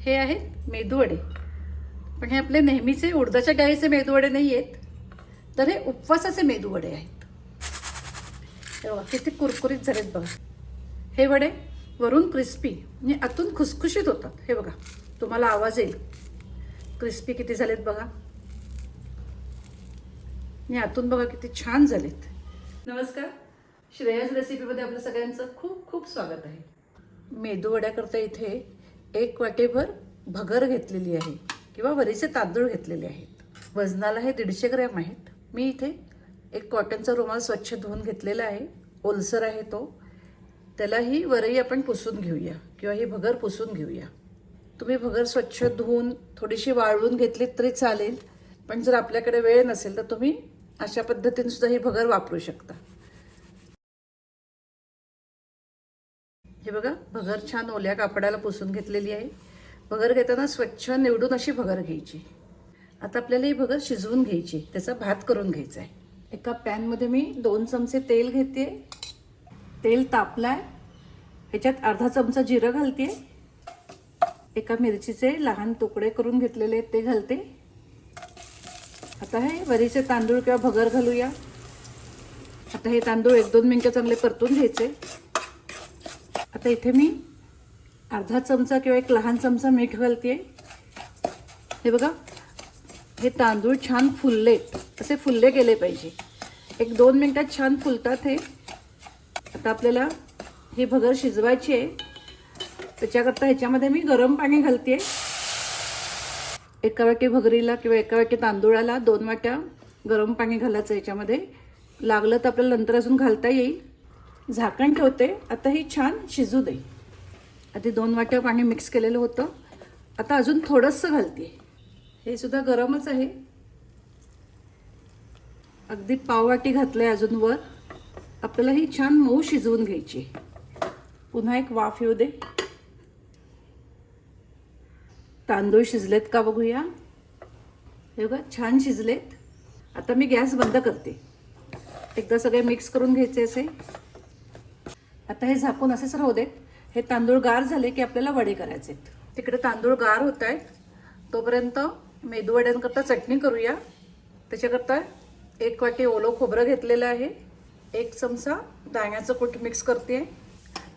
हे आहेत मेदूवडे. पण हे आपले नेहमीचे उडदाच्या डाळीचे मेदूवडे नाही आहेत तर हे उपवासाचे मेदूवडे आहेत. तेव्हा किती कुरकुरीत झालेत बघा. हे वडे वरून क्रिस्पी आणि आतून खुसखुशीत होतात. हे बघा तुम्हाला आवाज येईल. क्रिस्पी किती झालेत बघा. आणि आतून बघा किती छान झालेत. नमस्कार. श्रेयस रेसिपीमध्ये आपलं सगळ्यांचं खूप खूप स्वागत आहे. मेदू वड्याकरता इथे एक वाटेभर भगर घेतलेली आहे किंवा वरीचे तांदूळ घेतलेले आहेत. वजनाला हे दीडशे ग्रॅम आहेत. मी इथे एक कॉटनचा रुमाल स्वच्छ धुवून घेतलेला आहे. ओलसर आहे तो. त्याला ही वरई आपण पुसून घेऊया किंवा ही भगर पुसून घेऊया. तुम्ही भगर स्वच्छ धुवून थोडीशी वाळवून घेतलीत तरी चालेल. पण जर आपल्याकडे वेळ नसेल तर तुम्ही अशा पद्धतीने सुद्धा ही भगर वापरू शकता. हे बघा भगर छान ओल्या कापडाला पुसून घेतलेली आहे. भगर घेताना स्वच्छ निवडून अशी भगर घ्यायची. आता आपल्याला ही भगर शिजवून घ्यायची त्याचा भात करून घ्यायचा आहे. एका पॅनमध्ये मी दोन चमचे तेल घेते. तेल तापलाय. ह्याच्यात अर्धा चमचा जिरं घालते. एका मिरचीचे लहान तुकडे करून घेतलेले आहेत ते घालते. आता हे वरीचे तांदूळ किंवा भगर घालूया. आता हे तांदूळ एक दोन मिनटं चांगले परतून घ्यायचे. आता इथे मी अर्धा चमचा किंवा एक लहान चमचा मीठ घालते हे बघा हे तांदूळ छान फुललेत असे फुलले गेले पाहिजे. एक दोन मिनटात छान फुलतात हे. आता आपल्याला ही भगर शिजवायची आहे. त्याच्याकरता ह्याच्यामध्ये मी गरम पाणी घालते एका वाटी भगरीला किंवा एका वाटी तांदूळाला दोन वाट्या गरम पाणी घालायचं याच्यामध्ये लागलं तर आपल्याला नंतर अजून घालता येईल. झाकण ठेवते. आता ही छान शिजू दे. आधी दोन वाट्या पाणी मिक्स केलेलं होतं. आता अजून थोडंसं घालते. हे सुद्धा गरमच आहे. अगदी पाववाटी घातलं आहे अजून वर. आपल्याला ही छान मऊ शिजवून घ्यायची पुन्हा एक वाफ येऊ दे. तांदूळ शिजलेत का बघूया. हे बघा छान शिजलेत. आता मी गॅस बंद करते. एकदा सगळे मिक्स करून घ्यायचे असे. आता हे झाकून असेच राहू देत. हे तांदूळ गार झाले की आपल्याला वडे करायचे तिकडे तांदूळ गार होत आहेत. तोपर्यंत मेदू वड्यांकरता चटणी करूया. त्याच्याकरता एक वाटी ओलं खोबरं घेतलेलं आहे. एक चमचा दाण्याचं कूट मिक्स करते.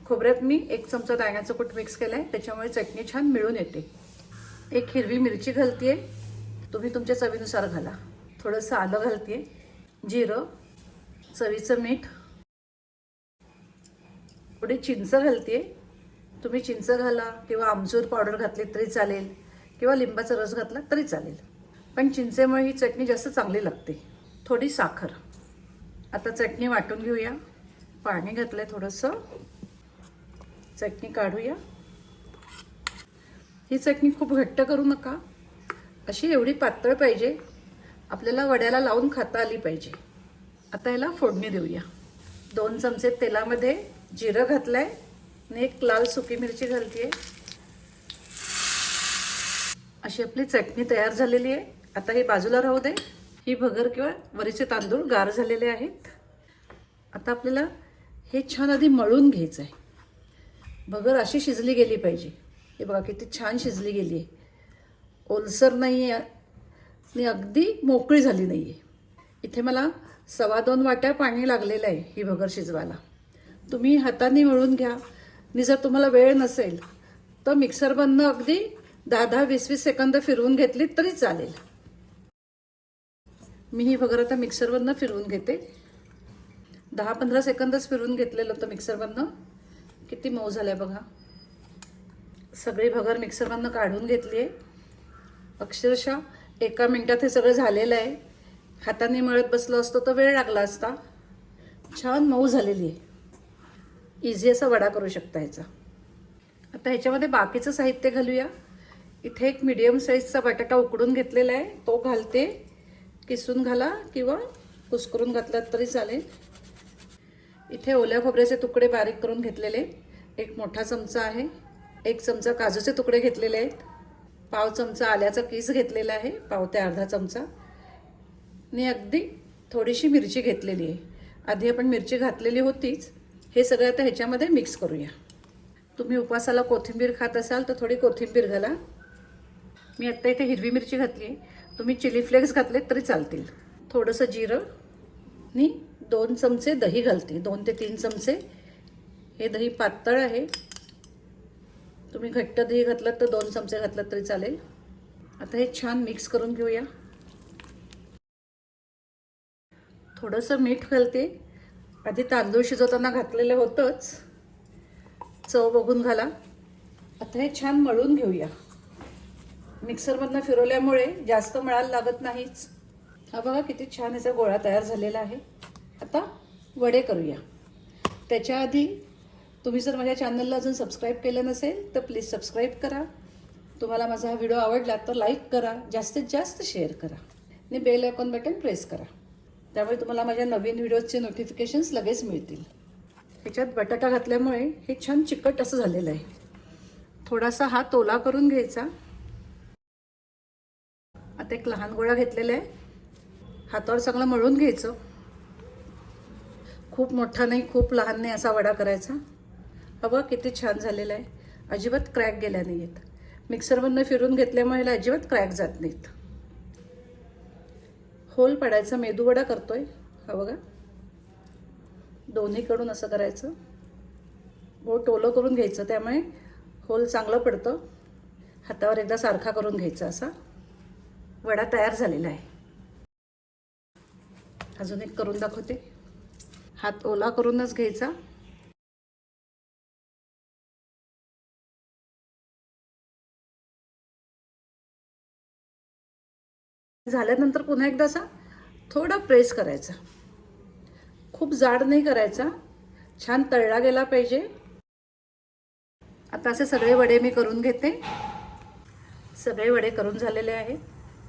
खोबऱ्यात मी एक चमचा दाण्याचं कूट मिक्स केलं आहे त्याच्यामुळे चटणी छान मिळून येते. एक हिरवी मिरची घालते तुम्ही तुमच्या चवीनुसार घाला. थोडंसं आलं घालते जिरं चवीचं मीठ थोडी चिंच घालते तुम्ही चिंच घाला किंवा आमचूर पावडर घातली तरी चालेल किंवा लिंबाचा रस घातला तरी चालेल. पण चिंचेमुळे ही चटणी जास्त चांगली लागते. थोडी साखर. आता चटणी वाटून घेऊया. पाणी घातलं आहे थोडंसं. चटणी काढूया. ही चटणी खूप घट्ट करू नका. अशी एवढी पातळ पाहिजे. आपल्याला वड्याला लावून खाता आली पाहिजे. आता याला फोडणी देऊया. दोन चमचे तेलामध्ये जिरं घातलं आहे आणि एक लाल सुकी मिरची घालते अशी आपली चटणी तयार झालेली आहे. आता हे बाजूला राहू दे. ही भगर किंवा वरीचे तांदूळ गार झालेले आहेत. आता आपल्याला हे छान आधी मळून घ्यायचं आहे भगर अशी शिजली गेली पाहिजे. हे बघा किती छान शिजली गेली आहे. ओलसर नाही आहे आणि अगदी मोकळी झाली नाही आहे इथे मला सव्वा दोन वाट्या पाणी लागलेलं आहे ही भगर शिजवायला. तुम्ही हाताने मळून घ्या. आणि जर तुम्हाला वेळ नसेल तर मिक्सर बंद अगदी दहा दहा वीस वीस सेकंद फिरवून घेतली तरी चालेल. मी ही भगर आता मिक्सरवरनं फिरवून घेते. दहा पंधरा सेकंदच फिरवून घेतलेलं होतं मिक्सरवरनं किती मऊ झालं बघा. सगळी भगर मिक्सरमधनं काढून घेतली आहे. अक्षरशः एका मिनटात हे सगळं झालेलं आहे. हाताने मळत बसलो असतो तर वेळ लागला असता. छान मऊ झालेली आहे. इझी असा वडा करू शकता ह्याचा आता ह्याच्यामध्ये बाकीचं साहित्य घालूया. इथे एक मिडियम साईजचा बटाटा उकडून घेतलेला आहे. तो घालते. किसून घाला किंवा कुसकरून घातलात तरी चालेल. इथे ओल्या खोबऱ्याचे तुकडे बारीक करून घेतलेले. एक मोठा चमचा आहे. एक चमचा काजूचे तुकडे घेतलेले आहेत. पाव चमचा आल्याचा किस घेतलेला आहे. पाव ते अर्धा चमचा. आणि अगदी थोडीशी मिरची घेतलेली आहे. आधी आपण मिरची घातलेली होतीच. हे सगळं आता ह्याच्यामध्ये मिक्स करूया. तुम्ही उपवासाला कोथिंबीर खात असाल तर थोडी कोथिंबीर घाला. मी आत्ता इथे हिरवी मिरची घातली. तुम्ही चिली फ्लेक्स घातलेत तरी चालतील. थोडंसं जिरं आणि दोन चमचे दही घालते. दोन ते तीन चमचे. हे दही पातळ आहे. तुम्ही घट्ट दही घातलं तर दोन चमचे घातलं तरी चालेल. आता हे छान मिक्स करून घेऊया. थोडंसं मीठ घालते. आधी तांदूळ शिजवताना घातलेलं होतंच. चव बघून घाला. आता हे छान मळून घेऊया. मिक्सरमधनं फिरवल्यामुळे जास्त मळायला लागत नाहीच. हा बघा किती छान याचा गोळा तयार झालेला आहे. आता वडे करूया. त्याच्या आधी तुम्ही जर माझ्या चॅनलला अजून सबस्क्राईब केलं नसेल तर प्लीज सबस्क्राईब करा. तुम्हाला माझा हा व्हिडिओ आवडला तर लाईक करा. जास्तीत जास्त शेअर करा. आणि बेल आयकॉन बटन प्रेस करा. त्यामुळे तुम्हाला माझ्या नवीन व्हिडिओजचे नोटिफिकेशन्स लगेच मिळतील. ह्याच्यात बटाटा घातल्यामुळे हे छान चिकट असं झालेलं आहे. थोडासा हा तोला करून घ्यायचा. आता एक लहान गोळा घेतलेला आहे. हातावर सगळं मळून घ्यायचं. खूप मोठा नाही खूप लहान नाही असा वडा करायचा. हा किती छान झालेला आहे. अजिबात क्रॅक गेल्या नाही आहेत मिक्सरमधनं फिरून घेतल्यामुळे ह्याला अजिबात क्रॅक जात नाहीत. होल पडायचा मेदूवडा करतोय. हा बघा. दोन्हीकडून असं करायचं. गोड टोलं करून घ्यायचं त्यामुळे होल चांगलं पडतं. हातावर एकदा सारखा करून घ्यायचा असा. वडा तयार झालेला आहे. अजून एक करून दाखवते. हात ओला करूनच घ्यायचा. झाल्यानंतर पुन्हा एकदा असा थोडा प्रेस करायचा. खूप जाड नाही करायचा. छान तळला गेला पाहिजे. आता असे सगळे वडे मी करून घेते. सगळे वडे करून झालेले आहेत.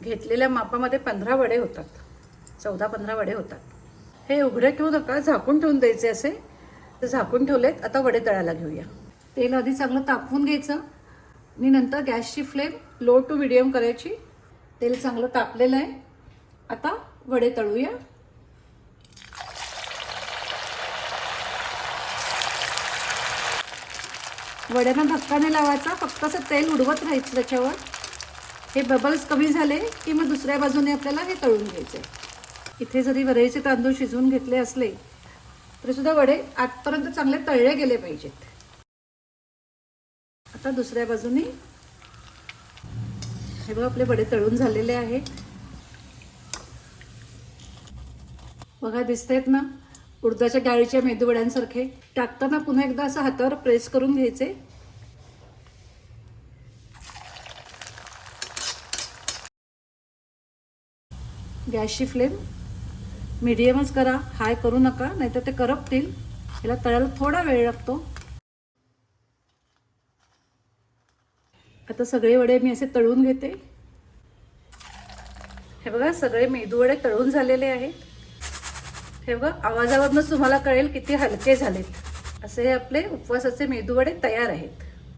घेतलेल्या मापामध्ये पंधरा वडे होतात. चौदा पंधरा वडे होतात. हे उघडे ठेवू नका. झाकून ठेवून द्यायचे असे. तर झाकून ठेवलेत. आता वडे तळायला घेऊया. तेल आधी चांगलं तापवून घ्यायचं. आणि नंतर गॅसची फ्लेम लो टू मिडियम करायची. तेल चांगलं तापलेलं आहे. आता वडे तळूया. वड्यांना धक्का नाही लावायचा फक्त असं तेल उडवत राहायचं त्याच्यावर. हे बबल्स कमी झाले की मग दुसऱ्या बाजूने आपल्याला हे तळून घ्यायचे इथे जरी वरईचे तांदूळ शिजवून घेतले असले तरी सुद्धा वडे आतपर्यंत चांगले तळले गेले पाहिजेत. आता दुसऱ्या बाजूने हे बघा आपले वडे तळून झालेले आहेत बघा दिसतायत ना? उडदाच्या डाळीच्या मेदूवड्यांसारखे. टाकताना पुन्हा एकदा असं हातावर प्रेस करून घ्यायचे. गॅसची फ्लेम. मीडियमच करा. हाय करू नका. नाहीतर ते करपतील. याला तळायला थोडा वेळ लागतो. आता सगळे वडे मी असे तळून घेते. हे बघा सगळे मेदू वडे तळून झालेले आहेत. हे बघा आवाजावरनंच तुम्हाला कळेल किती हलके झालेत. असे हे आपले उपवासाचे मेदू वडे तयार आहेत.